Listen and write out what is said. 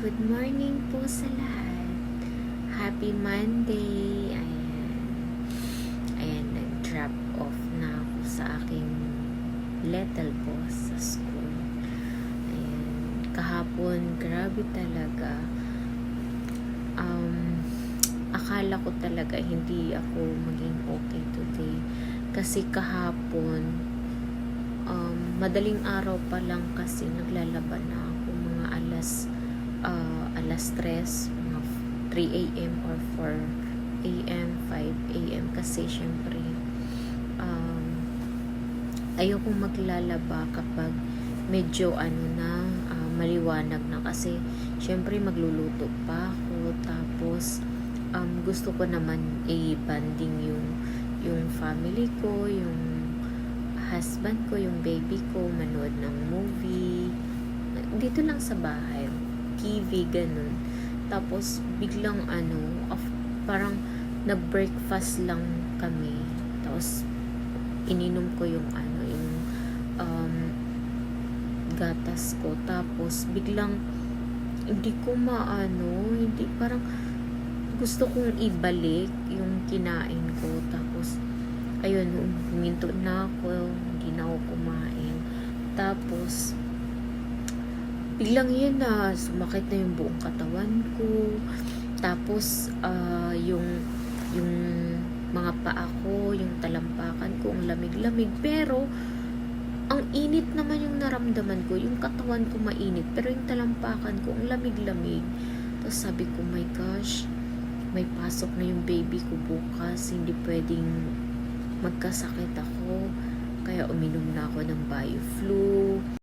Good morning po sa lahat. Happy Monday. Ayan. Ayan, nag-drop off na ako sa aking little boss sa school. Ayan. Kahapon, grabe talaga. Um, akala ko talaga hindi ako maging okay today. Kasi kahapon, um, madaling araw pa lang kasi naglalaban na ako mga alas uh, alas 3, mga 3 a.m. or 4 a.m., 5 a.m. kasi syempre um, ayokong maglalaba kapag medyo ano na uh, maliwanag na kasi syempre magluluto pa ako tapos um, gusto ko naman i-banding yung yung family ko, yung husband ko, yung baby ko, manood ng movie. Dito lang sa bahay. TV, ganun. Tapos, biglang ano, of, parang nag-breakfast lang kami. Tapos, ininom ko yung ano, yung um, gatas ko. Tapos, biglang, hindi ko maano, hindi, parang, gusto kong ibalik yung kinain ko. Tapos, ayun, huminto na ako, hindi na ako kumain. Tapos, biglang yun na, sumakit na yung buong katawan ko. Tapos, ah, yung, yung mga paa ko, yung talampakan ko, ang lamig-lamig. Pero, ang init naman yung naramdaman ko. Yung katawan ko mainit. Pero yung talampakan ko, ang lamig-lamig. Tapos sabi ko, my gosh, may pasok na yung baby ko bukas. Hindi pwedeng magkasakit ako. Kaya uminom na ako ng bio-flu.